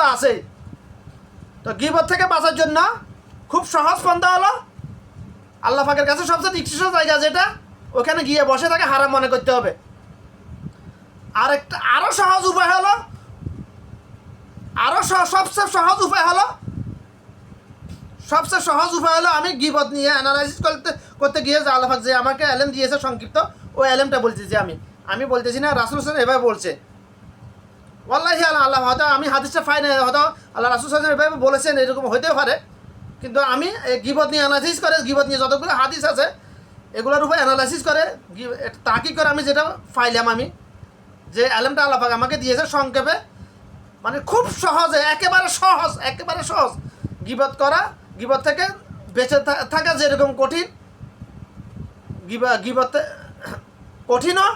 তো আছেই তো গিবত থেকে বাঁচার জন্য খুব সহজ পন্থা হলো, আল্লাহ পাকের কাছে সবচেয়ে নিকৃষ্ট জায়গা যেটা, ওখানে গিয়ে বসে তাকে হারাম মনে করতে হবে। আরও সহজ উপায় হলো, আরও সহ- সবচেয়ে সহজ উপায় হলো, সবচেয়ে সহজ উপায় হলো আমি গিবত নিয়ে অ্যানালাইসিস করতে করতে গিয়ে যে আল্লাহ যে আমাকে এলএম দিয়েছে সংক্ষিপ্ত, ওই এলএমটা বলতেছি আমি। আমি বলতেছি না, রাসুল হোসেন এভাবে বলছে। ওয়াল্লাহি আল্লাহ আল্লাহ হয়তো আমি হাদিসটা ফাই না হয়তো আল্লাহ রাসুল হোসেন এভাবে বলেছেন, এরকম হতেও পারে। কিন্তু আমি এই গিবত নিয়ে অ্যানালাইসিস করে, গিবত নিয়ে যতগুলো হাদিস আছে, এগুলোর উপরে অ্যানালাইসিস করে তাকি করে আমি যেটা ফাইলাম আমি, যে অ্যালেমটা আল্লাহ আমাকে দিয়েছে সংক্ষেপে মানে খুব সহজে, একেবারে সহজ একেবারে সহজ। গিবত করা, গিবত থেকে বেঁচে থাকা যেরকম কঠিন, গিবা গিবত কঠিনও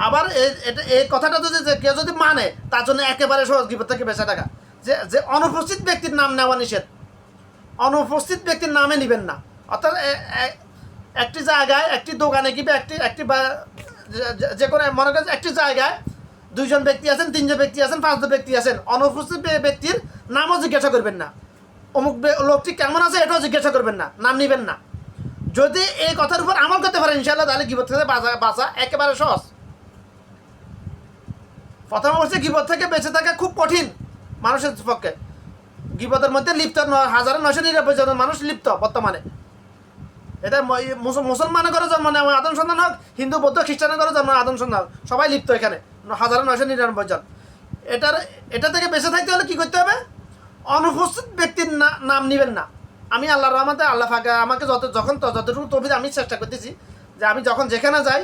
আবার এই এটা এই কথাটা যদি যে কেউ যদি মানে তার জন্য একেবারে সহজ গিবত থেকে বেঁচে থাকা। যে যে অনুপস্থিত ব্যক্তির নাম নেওয়া নিষেধ। অনুপস্থিত ব্যক্তির নামে নেবেন না। অর্থাৎ একটি জায়গায় একটি দোকানে কিংবা একটি একটি যে- কোনো মনে করেন একটি জায়গায় দুইজন ব্যক্তি আছেন, তিনজন ব্যক্তি আছেন, পাঁচজন ব্যক্তি আছেন। অনুপস্থিত ব্যক্তির নামও জিজ্ঞাসা করবেন না। অমুক লোকটি কেমন আছে এটাও জিজ্ঞাসা করবেন না। নাম নেবেন না। যদি এই কথার উপর আমল করতে পারেন ইনশাল্লাহ তাহলে গিবত থেকে বাঁচা বাঁচা একেবারে সহজ। প্রথম অবস্থায় গিবত থেকে বেঁচে থাকা খুব কঠিন মানুষের পক্ষে। গিবতের মধ্যে লিপ্ত হাজারো নশো নিরানব্বই জন মানুষ লিপ্ত বর্তমানে। এটা মুসলমানের ঘরে জন্ম নেওয়া আদম সন্তান হোক, হিন্দু, বৌদ্ধ, খ্রিস্টানের জন্ম আদম সন্তান সবাই লিপ্ত এখানে হাজারো নশো নিরানব্বই জন। এটার এটা থেকে বেঁচে থাকতে হলে কি করতে হবে? অনুপস্থিত ব্যক্তির নাম নেবেন না। আমি আল্লাহর রহমতে, আল্লাহ ফাঁকা আমাকে যত যখন যতটুকু তফিদ আমি চেষ্টা করতেছি, যে আমি যখন যেখানে যাই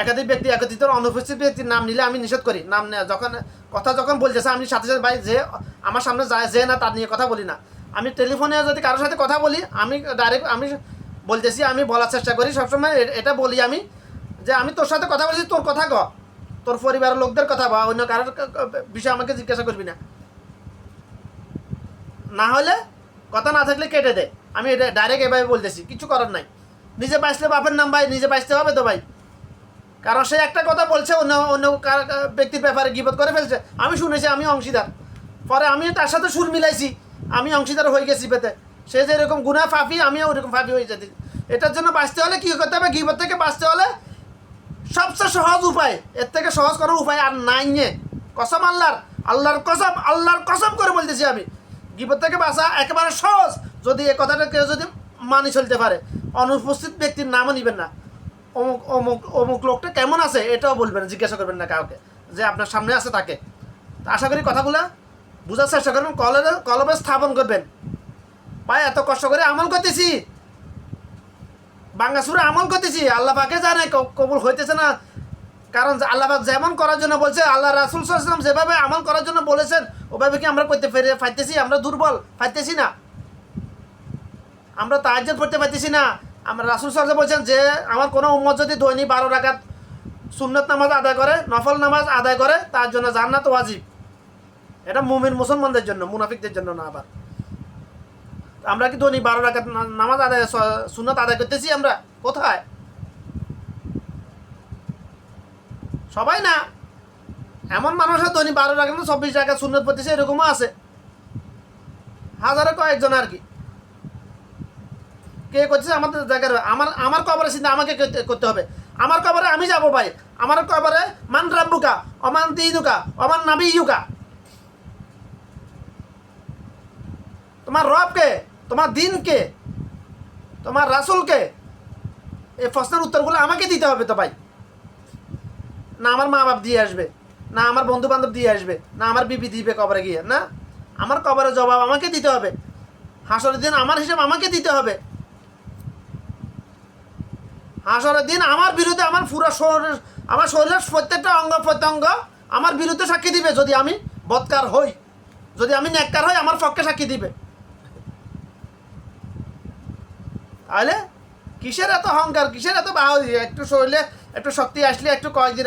একাধিক ব্যক্তি একত্রিত অনুপস্থিত ব্যক্তির নাম নিলে আমি নিষেধ করি। নাম যখন কথা যখন বলতেছে, আমি সাথে সাথে ভাই যে আমার সামনে যায়, যে না তার নিয়ে কথা বলি না। আমি টেলিফোনে যদি কারোর সাথে কথা বলি, আমি ডাইরেক্ট আমি বলতেছি, আমি বলার চেষ্টা করি, সবসময় এটা বলি আমি, যে আমি তোর সাথে কথা বলছি, তোর কথা ক। তোর পরিবারের লোকদের কথা বা অন্য কারোর বিষয়ে আমাকে জিজ্ঞাসা করবি না। না হলে কথা না থাকলে কেটে দে। আমি এটা ডাইরেক্ট এভাবে বলতেছি, কিছু করার নাই। নিজে বাঁচলে বাপের নাম ভাই, নিজে বাঁচতে হবে তো ভাই। কারণ সে একটা কথা বলছে, অন্য অন্য ব্যক্তির ব্যাপারে গিবত করে ফেলছে। আমি শুনেছি আমি অংশীদার। পরে আমি তার সাথে সুর মিলাইছি, আমি অংশীদার হয়ে গেছি পেতে। সে যে এরকম গুণা ফাফি আমিও ওরকম ফাফি হয়ে যেতে। এটার জন্য বাঁচতে হলে কী করতে হবে? গিবত থেকে বাঁচতে হলে সবচেয়ে সহজ উপায়, এর থেকে সহজ কোনো উপায় আর নাই নিয়ে কসম আল্লাহর আল্লাহর কসম আল্লাহর কসম করে বলতেছি আমি। গিবত থেকে বাঁচা একেবারে সহজ, যদি এ কথাটা কেউ যদি মানি চলতে পারে। অনুপস্থিত ব্যক্তির নামও নিবেন না। অমুক অমুক অমুক লোকটা কেমন আছে এটাও বলবেন, জিজ্ঞাসা করবেন না কাউকে, যে আপনার সামনে আছে তাকে। আশা করি কথাগুলো বোঝার চেষ্টা করবেন কলবে কলবে স্থাপন করবেন। ভাই, এত কষ্ট করে আমল করতেছি। বাঙ্গাসুরে আমল করতেছি, আল্লাহ পাকে জানে কবুল হইতেছে না। কারণ আল্লাহ পাক যেমন করার জন্য বলছে, আল্লাহ রাসুল সাল্লাম যেভাবে আমল করার জন্য বলেছেন, ওভাবে কি আমরা করতে ফেরে ফাইতেছি? আমরা দুর্বল, ফাইতেছি না। আমরা তাহাজ্জুদ পড়তে পারতেছি না। আমরা রাসুল সাল্লাম বলছেন যে, আমার কোনো উম্মত যদি দৈনিক বারো রাকাত সুন্নত নামাজ আদায় করে, নফল নামাজ আদায় করে, তার জন্য জান্নাত ওয়াজিব। এটা মুমিন মুসলমানদের জন্য, মুনাফিকদের জন্য না আবার। আমরা কি দৈনিক বারো রাকাত নামাজ আদায় সুন্নত আদায় করতেছি আমরা? কোথায়? সবাই না। এমন মানুষের দৈনিক বারো রাখাত চব্বিশ রাখাত সুন্নত পড়তেছে, এরকমও আছে। হাজারে কয়েকজন আর কি। কে করছে আমাদের জায়গার, আমার আমার কবরে চিন্তা আমাকে করতে- হবে? আমার কবরে আমি যাব ভাই। আমার কবরে মান রাব্বুকা অমান দিনুকা অমান নাবি ইউকা তোমার রবকে তোমার দিনকে তোমার রাসুলকে এই প্রশ্নের উত্তরগুলো আমাকে দিতে হবে তো ভাই। না আমার মা বাপ দিয়ে আসবে, না আমার বন্ধু বান্ধব দিয়ে আসবে, না আমার বিবি দিবে কবরে গিয়ে, না? আমার কবরের জবাব আমাকে দিতে হবে। হাসরের দিন আমার হিসাব আমাকে দিতে হবে। হাসরের দিন আমার বিরুদ্ধে আমার পুরো শরীর, আমার শরীরের প্রত্যেকটা অঙ্গ প্রত্যঙ্গ আমার বিরুদ্ধে সাক্ষী দিবে যদি আমি বৎকার হই। যদি আমি নেককার হই, আমার পক্ষে সাক্ষী দিবে। তাহলে কিসের এত অহংকার? কিসের এত বাহু? একটু শরীরে একটু শক্তি আসলে একটু কয়েকদিন